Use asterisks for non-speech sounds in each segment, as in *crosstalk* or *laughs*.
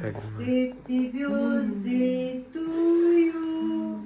Так, Happy birthday to you.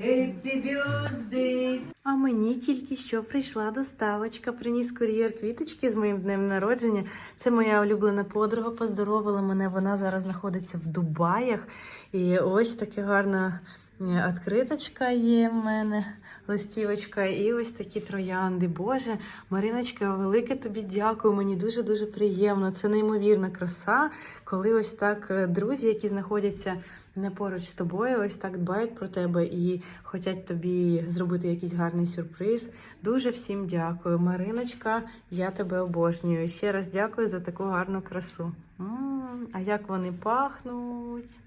Happy birthday. А мені тільки що прийшла доставочка. Приніс кур'єр квіточки з моїм днем народження. Це моя улюблена подруга. Поздоровила мене. Вона зараз знаходиться в Дубаях. І ось така гарна е, відкриточка є в мене, листівочка, і ось такі троянди. Боже, Мариночка, велике тобі дякую. Мені дуже дуже приємно. Це неймовірна краса, коли ось так е, друзі, які знаходяться не поруч з тобою, ось так дбають про тебе і хочуть тобі зробити якийсь гарний сюрприз. Дуже всім дякую. Мариночка, я тебе обожнюю. Ще раз дякую за таку гарну красу. а як вони пахнуть?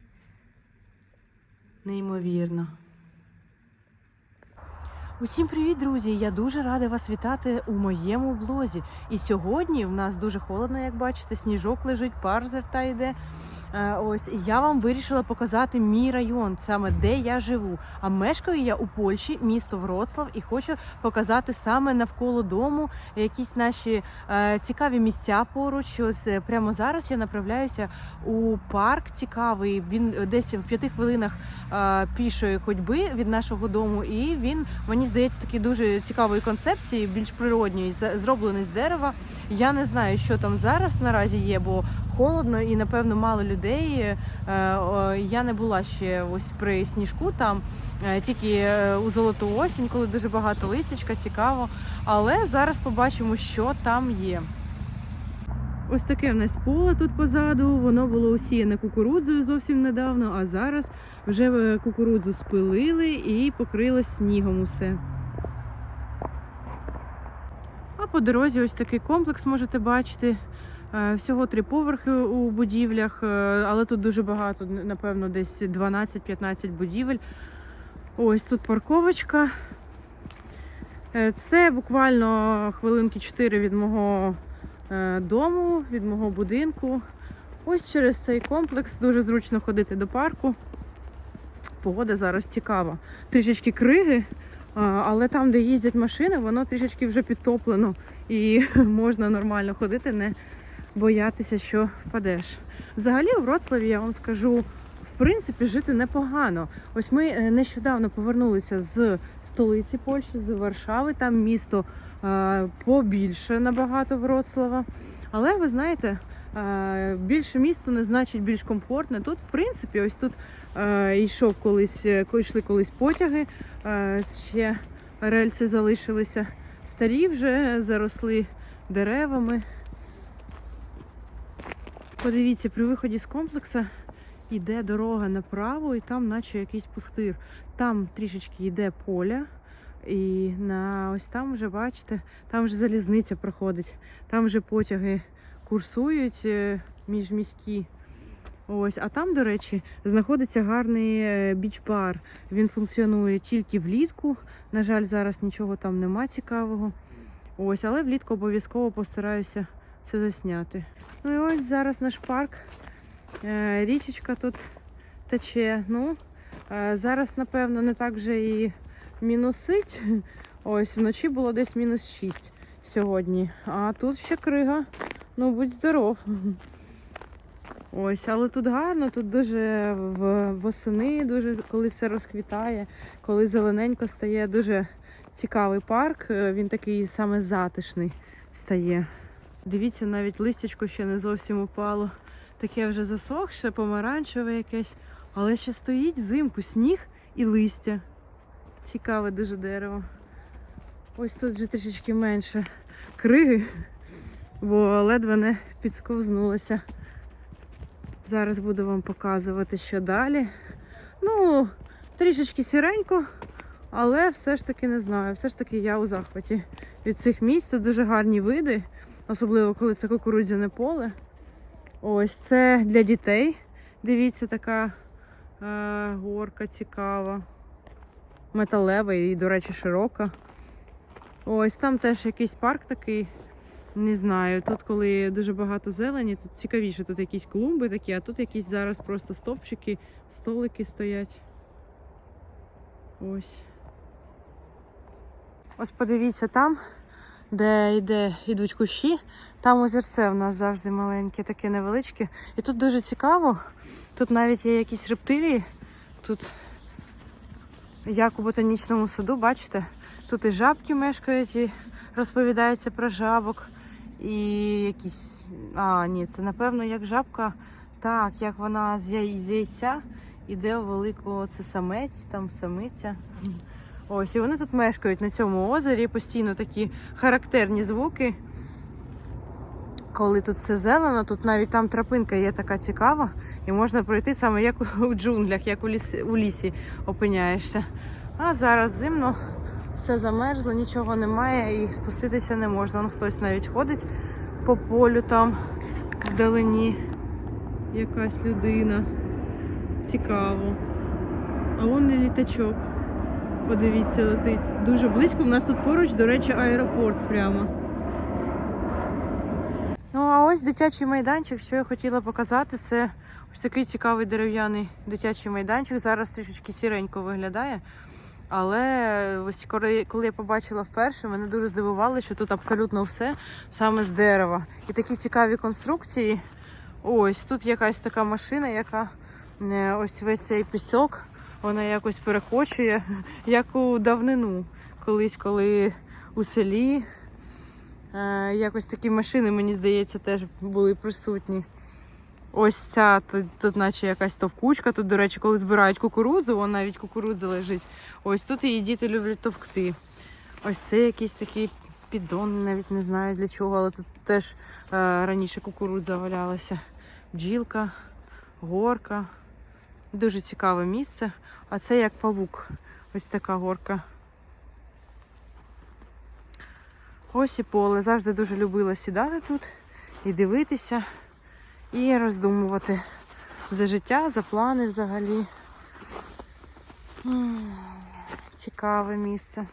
Неймовірно. Усім привіт, друзі! Я дуже рада вас вітати у моєму блозі. І сьогодні в нас дуже холодно, як бачите, сніжок лежить, пар зерта йде. Е, Ось і я вам вирішила показати мій район, саме де я живу. А мешкаю я у Польщі, місто Вроцлав, і хочу показати саме навколо дому якісь наші е, цікаві місця поруч. Ось е, прямо зараз я направляюся у парк цікавий. Він десь в п'яти хвилинах пішої ходьби від нашого дому, і він мені здається такий дуже цікавої концепції, більш природньої, зроблений з дерева. Я не знаю, що там зараз наразі є, бо холодно і напевно мало людей. Е, Я не була ще ось при сніжку там, е, тільки е, у золоту осінь, коли дуже багато листячка, цікаво. Але зараз побачимо, що там є. Ось таке в нас поле тут позаду. Воно було усіяне кукурудзою зовсім недавно, а зараз вже кукурудзу спилили і покрило снігом усе. А по дорозі ось такий комплекс можете бачити. Е, Всього три поверхи у будівлях, е, але тут дуже багато, напевно, десь 12-15 будівель. Ось тут парковочка. Е, Це буквально хвилинки 4 від мого дому, від мого будинку. Ось через цей комплекс дуже зручно ходити до парку. Погода зараз цікава. Трішечки криги, але там, де їздять машини, воно трішечки вже підтоплено і *laughs* можна нормально ходити, не боятися, що впадеш. Взагалі у Вроцлаві я вам скажу, в принципі, жити непогано. Ось ми е, нещодавно повернулися з столиці Польщі, з Варшави. Там місто е, побільше набагато Вроцлава. Але ви знаєте, е, більше місто не значить більш комфортне. Тут, в принципі, ось тут е, йшов колись, йшли колись потяги, е, ще рельси залишилися. Старі вже заросли деревами. Подивіться, при виході з комплексу йде дорога направо, і там, наче якийсь пустир. Там трішечки йде поля. І на ось там вже бачите, там вже залізниця проходить, там вже потяги курсують е, міжміські. Ось, а там, до речі, знаходиться гарний е, біч-бар. Він функціонує тільки влітку. На жаль, зараз нічого там нема цікавого. Ось, але влітку обов'язково постараюся це засняти. Ну і ось зараз наш парк. Е, Річечка тут тече. Ну, е, зараз, напевно, не так вже і мінусить. Ось вночі було десь мінус 6 сьогодні. А тут ще крига. Ну, будь здоров. Ось, але тут гарно, тут дуже восени, дуже коли все розквітає, коли зелененько стає, дуже цікавий парк. Е, Він такий саме затишний стає. Дивіться, навіть листячко ще не зовсім упало. Таке вже засохше, помаранчеве якесь, але ще стоїть взимку сніг і листя. Цікаве дуже дерево. Ось тут вже трішечки менше криги, бо ледве не підсковзнулася. Зараз буду вам показувати, що далі. Ну, трішечки сіренько, але все ж таки не знаю. Все ж таки я у захваті від цих місць. Тут дуже гарні види, особливо коли це кукурудзяне поле. Ось це для дітей. Дивіться, така е, горка цікава. Металева і, до речі, широка. Ось там теж якийсь парк такий. Не знаю, тут коли дуже багато зелені, тут цікавіше, тут якісь клумби такі, а тут якісь зараз просто стовпчики, столики стоять. Ось. Ось подивіться, там де йде, йдуть кущі. Там озерце в нас завжди маленьке, таке невеличке. І тут дуже цікаво. Тут навіть є якісь рептилії. Тут як у ботанічному саду, бачите? Тут і жабки мешкають, і розповідається про жабок. І якісь. А, ні, це напевно як жабка. Так, як вона з яйця іде у велику це самець, там самиця. Ось, і вони тут мешкають на цьому озері. Постійно такі характерні звуки. Коли тут все зелено, тут навіть там тропинка є така цікава, і можна пройти саме як у джунглях, як у лісі, у лісі опиняєшся. А зараз зимно, все замерзло, нічого немає і спуститися не можна. Ну, хтось навіть ходить по полю там вдалині. Якась людина. Цікаво. А вон і літачок. Подивіться, летить. Дуже близько. У нас тут поруч, до речі, аеропорт прямо. Ну, а ось дитячий майданчик, що я хотіла показати, це ось такий цікавий дерев'яний дитячий майданчик. Зараз трішечки сіренько виглядає. Але ось коли, я побачила вперше, мене дуже здивувало, що тут абсолютно все саме з дерева. І такі цікаві конструкції. Ось тут якась така машина, яка е, ось весь цей пісок, вона якось перекочує, *laughs* як у давнину. Колись, коли у селі Е, якось такі машини, мені здається, теж були присутні. Ось ця тут, тут наче якась товкучка. Тут, до речі, коли збирають кукурудзу, вон навіть кукурудза лежить. Ось тут її діти люблять товкти. Ось це якийсь такий піддон, навіть не знаю для чого, але тут теж е, раніше кукурудза валялася. Бджілка, горка. Дуже цікаве місце. А це як павук. Ось така горка. Ось і поле. Завжди дуже любила сідати тут і дивитися, і роздумувати за життя, за плани взагалі. Цікаве місце.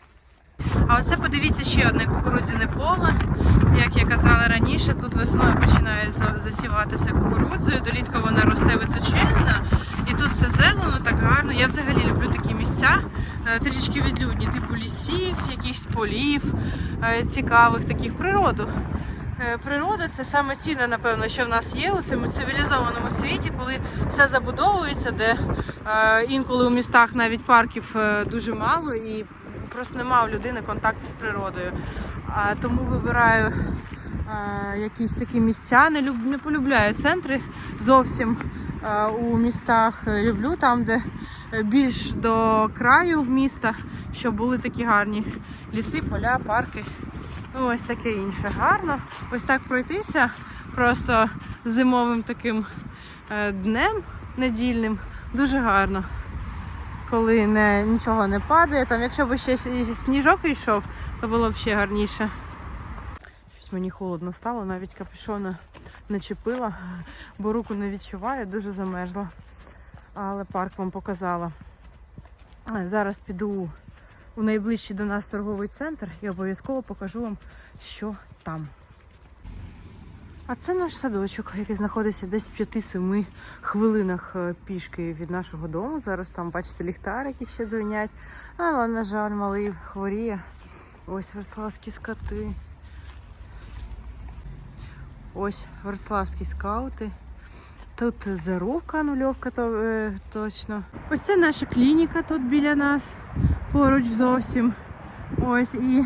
А оце подивіться ще одне кукурудзяне поле. Як я казала раніше, тут весною починають засіватися кукурудзою, долітка вона росте височенна. Тут все зелено, так гарно. Я взагалі люблю такі місця, е, трішки відлюдні, типу лісів, якихось полів, е, цікавих таких природу. Е, Природа це саме цінне, напевно, що в нас є у цьому цивілізованому світі, коли все забудовується, де інколи у містах навіть парків дуже мало і просто немає у людини контакту з природою. Тому вибираю якісь такі місця. Не, люб, не полюбляю центри зовсім у містах. Е, Люблю там, де е, більш до краю міста, щоб були такі гарні ліси, поля, парки. Ну, ось таке інше. Гарно. Ось так пройтися просто зимовим таким е, днем недільним. Дуже гарно. Коли не, нічого не падає. Там, якщо б ще сніжок йшов, то було б ще гарніше. Щось мені холодно стало, навіть капюшона не чепила, бо руку не відчуваю, дуже замерзла. Але парк вам показала. Е, Зараз піду у найближчий до нас торговий центр і обов'язково покажу вам, що там. А це наш садочок, який знаходиться десь в 5-7 хвилинах е, пішки від нашого дому. Зараз там, бачите, ліхтарики ще дзвенять. Але, на жаль, малий хворіє. Ось верславські скоти. Ось верславські скаути. Тут заровка нульовка, то, е, точно. Ось це наша клініка тут біля нас, поруч зовсім. Ось і.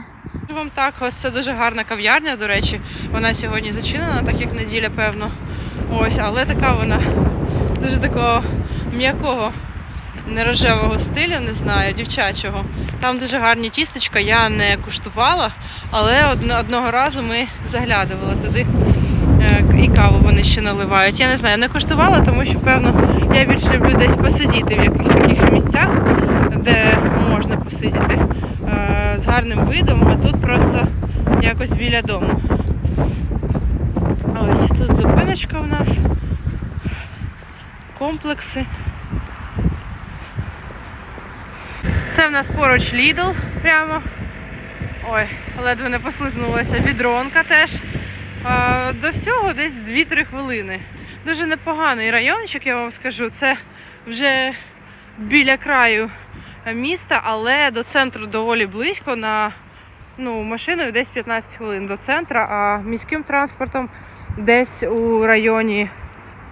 Вам так, ось це дуже гарна кав'ярня, до речі. Вона сьогодні зачинена, так як неділя, певно. Ось, але така вона дуже такого м'якого, не рожевого стилю, не знаю, дівчачого. Там дуже гарні тістечка, я не куштувала, але одного разу ми заглядували туди. Е, І каву вони ще наливають. Я не знаю, не коштувала, тому що, певно, я більше люблю десь посидіти в якихось таких місцях, де можна посидіти е, з гарним видом, а тут просто якось біля дому. Ось тут зупиночка у нас, комплекси. Це в нас поруч Lidl прямо. Ой, ледве не послизнулася. Відронка теж. До всього десь 2-3 хвилини. Дуже непоганий райончик, я вам скажу. Це вже біля краю міста, але до центру доволі близько на Ну, машиною десь 15 хвилин до центра, а міським транспортом десь у районі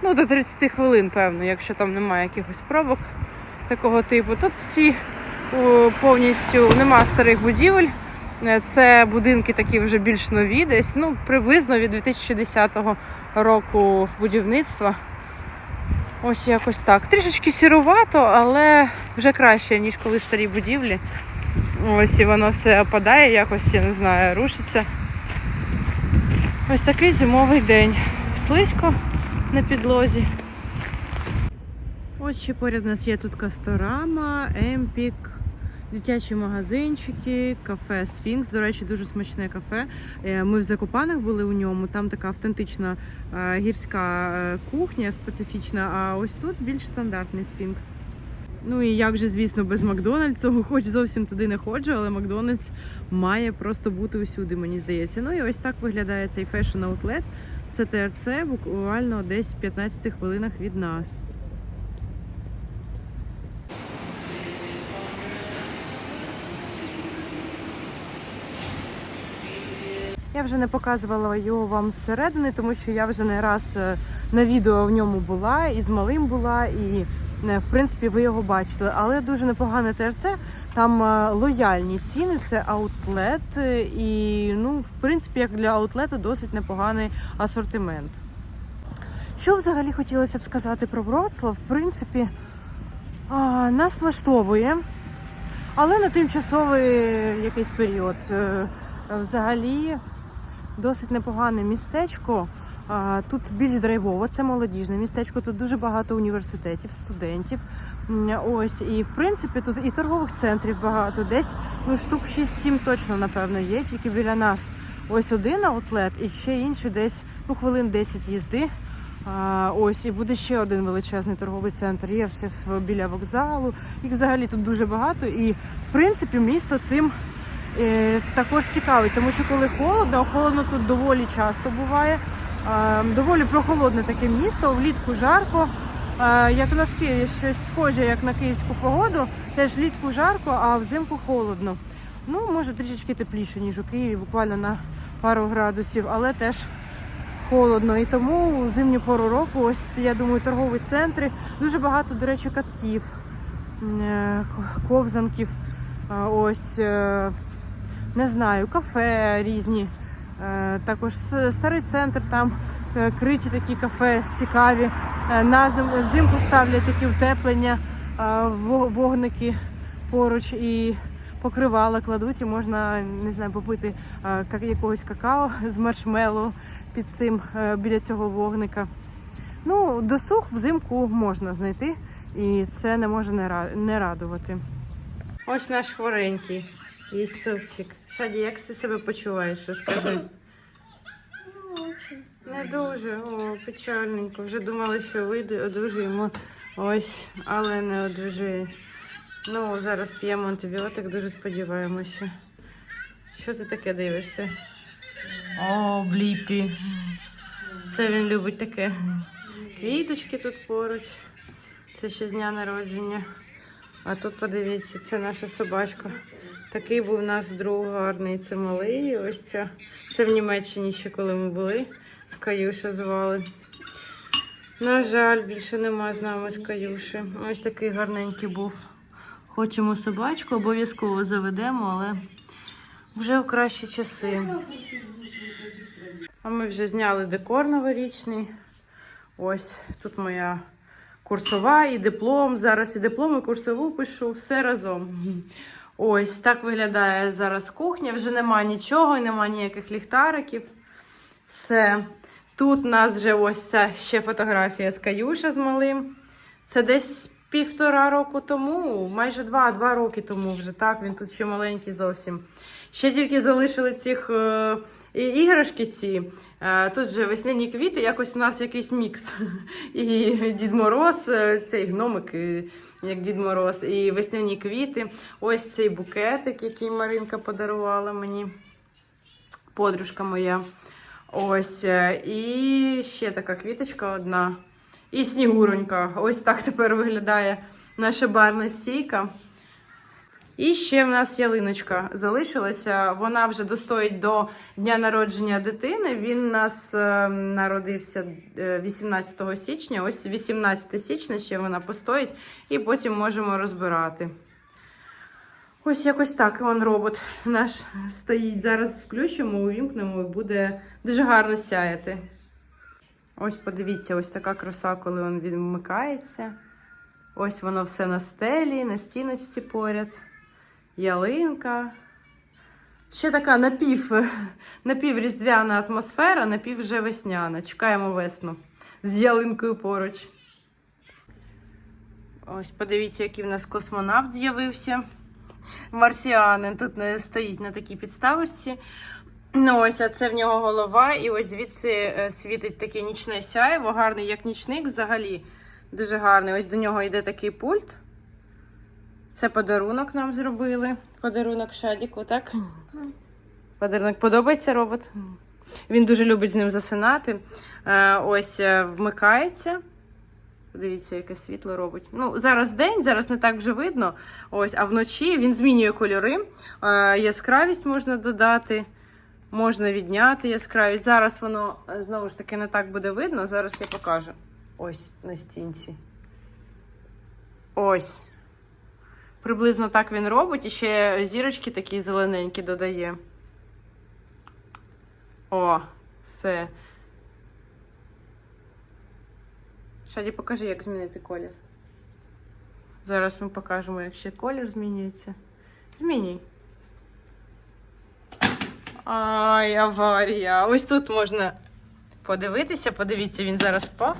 ну, до 30 хвилин, певно, якщо там немає якихось пробок такого типу. Тут всі повністю нема старих будівель. Е, Це будинки такі вже більш нові, десь ну, приблизно від 2010 року будівництва. Ось якось так. Трішечки сірувато, але вже краще, ніж коли старі будівлі. Ось і воно все опадає, якось, я не знаю, рушиться. Ось такий зимовий день. Слизько на підлозі. Ось ще поряд у нас є тут Касторама, Емпік, дитячі магазинчики, кафе Сфінкс. До речі, дуже смачне кафе. Е, Ми в Закопанах були у ньому. Там така автентична е, гірська е, кухня специфічна, а ось тут більш стандартний Сфінкс. Ну і як же, звісно, без Макдональдсу, хоч зовсім туди не ходжу, але Макдональдс має просто бути усюди, мені здається. Ну і ось так виглядає цей фешн аутлет. Це ТРЦ, буквально десь в 15 хвилинах від нас. Я вже не показувала його вам зсередини, тому що я вже не раз е, на відео в ньому була, і з малим була, і е, в принципі ви його бачили. Але дуже непогане ТРЦ. Там е, лояльні ціни, це аутлет, і ну, в принципі, як для аутлету, досить непоганий асортимент. Що взагалі хотілося б сказати про Вроцлав? В принципі, а, нас влаштовує, але на тимчасовий якийсь період. Взагалі досить непогане містечко. Тут більш драйвово, це молодіжне містечко. Тут дуже багато університетів, студентів. Ось і в принципі тут і торгових центрів багато. Десь ну штук 6-7 точно напевно є. Тільки біля нас ось один аутлет, і ще інший десь ну хвилин 10 їзди. А, ось і буде ще один величезний торговий центр. Є все біля вокзалу. Їх взагалі тут дуже багато. І в принципі місто цим також цікавий, тому що коли холодно, холодно тут доволі часто буває. Е, доволі прохолодне таке місто, влітку жарко. Е, як на Києві, щось схоже, як на київську погоду, теж влітку жарко, а взимку холодно. Ну, може трішечки тепліше, ніж у Києві, буквально на пару градусів, але теж холодно. І тому у зимню пору року, ось я думаю, торгові центри, дуже багато, до речі, катків, е, ковзанків. Ось е, не знаю, кафе різні. Е, Також старий центр, там е, криті такі кафе цікаві. Е, На зим- взимку ставлять такі утеплення, вогники поруч і покривала кладуть, і можна не знаю, попити якогось какао з маршмеллоу під цим біля цього вогника. Ну, досуг взимку можна знайти, і це не може не радувати. Ось наш хворенький. Є супчик. Шаді, як ти себе почуваєш? Розкажи. Не дуже, о, печальненько. Вже думали, що вийде, одужуємо. Ось, але не одужує. Ну, зараз п'ємо антибіотик, дуже сподіваємося. Що ти таке дивишся? О, бліпі. Це він любить таке. Квіточки тут поруч. Це ще з дня народження. А тут подивіться, це наша собачка. Такий був у нас друг гарний. Це малий. Ось ця. Це в Німеччині ще коли ми були. З Каюша звали. На жаль, більше нема з нами з Каюши. Ось такий гарненький був. Хочемо собачку, обов'язково заведемо, але вже в кращі часи. А ми вже зняли декор новорічний. Ось тут моя курсова і диплом. Зараз і диплом, і курсову пишу все разом. Ось так виглядає зараз кухня. Вже нема нічого, нема ніяких ліхтариків. Все. Тут у нас вже ось ця ще фотографія з Каюша з малим. Це десь півтора року тому, майже два, два роки тому вже так. Він тут ще маленький зовсім. Ще тільки залишили цих е, і- іграшки ці. Е, тут вже весняні квіти, якось у нас якийсь мікс. *laughs* І Дід Мороз, е, цей гномик, як Дід Мороз, і весняні квіти. Ось цей букетик, який Маринка подарувала мені. Подружка моя. Ось. е, І ще така квіточка одна. І снігуронька. Ось так тепер виглядає наша барна стійка. І ще в нас ялиночка залишилася. Вона вже достоїть до дня народження дитини. Він у нас е, народився е, 18 січня. Ось 18 січня ще вона постоїть, і потім можемо розбирати. Ось якось так он робот наш стоїть. Зараз включимо, увімкнемо і буде дуже гарно сяяти. Ось подивіться, ось така краса, коли він відмикається. Ось воно все на стелі, на стіночці поряд. Ялинка. Ще така напів, *laughs* напівріздвяна атмосфера, напів вже весняна. Чекаємо весну з ялинкою поруч. Ось подивіться, який в нас космонавт з'явився. Марсіанин тут не стоїть на такій підставочці. Ну, ось, а це в нього голова, і ось звідси е, світить таке нічне сяєво, гарний як нічник взагалі. Дуже гарний. Ось до нього йде такий пульт. Це подарунок нам зробили. Подарунок Шадіку, так? Подарунок подобається робот. Він дуже любить з ним засинати. Е, Ось е, вмикається. Подивіться, яке світло робить. Ну, зараз день, зараз не так вже видно. Ось, а вночі він змінює кольори. Е, Яскравість можна додати, можна відняти яскравість. Зараз воно знову ж таки не так буде видно. Зараз я покажу. Ось на стінці. Ось. Приблизно так він робить. І ще зірочки такі зелененькі додає. О, все. Шаді, покажи, як змінити колір. Зараз ми покажемо, як ще колір змінюється. Змінюй. Ай, аварія. Ось тут можна подивитися. Подивіться, він зараз впав.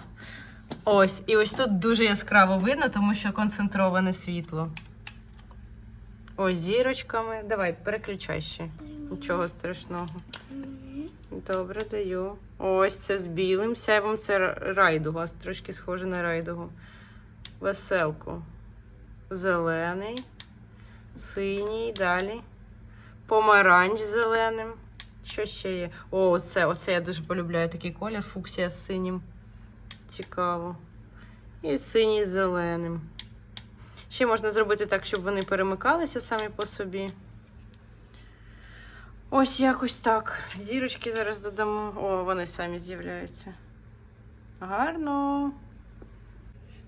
Ось. І ось тут дуже яскраво видно, тому що концентроване світло. Ось зірочками. Давай, переключай ще. Нічого страшного. Добре, даю. Ось це з білим сяйвом. Це райдуга, трошки схоже на райдугу. Веселку. Зелений, синій, далі. Помаранч зеленим. Що ще є? О, оце, оце я дуже полюбляю такий колір. Фуксія з синім. Цікаво. І синій з зеленим. Ще можна зробити так, щоб вони перемикалися самі по собі. Ось якось так. Зірочки зараз додамо. О, вони самі з'являються. Гарно.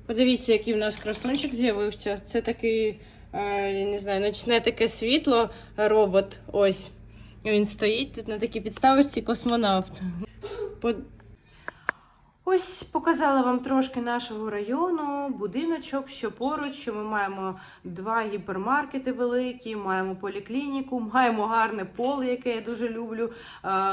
Подивіться, який в нас красунчик з'явився. Це такий, е, я не знаю, ночне таке світло, робот. Ось. Він стоїть тут на такій підставочці космонавт. Ось показала вам трошки нашого району, будиночок, що поруч, що ми маємо два гіпермаркети великі, маємо поліклініку, маємо гарне поле, яке я дуже люблю.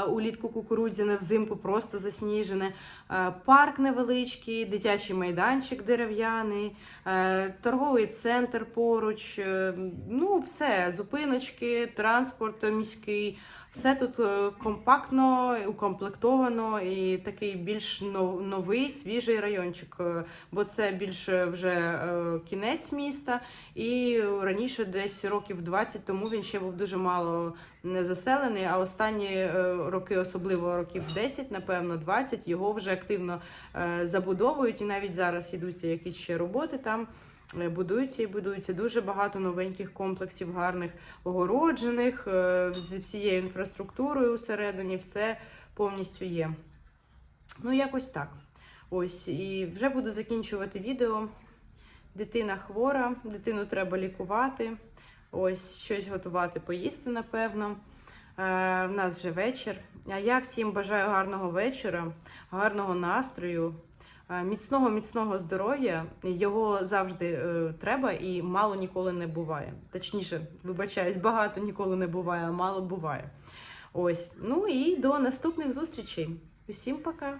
Улітку кукурудзяне, взимку просто засніжене. Е, Парк невеличкий, дитячий майданчик дерев'яний, е, торговий центр поруч. е, Ну, все, зупиночки, транспорт міський. Все тут компактно, укомплектовано і такий більш новий, свіжий райончик, бо це більше вже кінець міста. І раніше, десь років 20 тому, він ще був дуже мало не заселений. А останні е, роки, особливо років 10, напевно, 20, його вже активно е, забудовують. І навіть зараз ідуться якісь ще роботи там. е, Будуються і будуються дуже багато новеньких комплексів, гарних огороджених з всією інфраструктурою всередині, все повністю є. Ну, якось так. Ось, і вже буду закінчувати відео. Дитина хвора, дитину треба лікувати. Ось щось готувати, поїсти, напевно. Е, в нас вже вечір. А я всім бажаю гарного вечора, гарного настрою, е, міцного, міцного здоров'я. Його завжди е, треба і мало ніколи не буває. Точніше, вибачаюсь, багато ніколи не буває, а мало буває. Ось. Ну і до наступних зустрічей. Усім пока!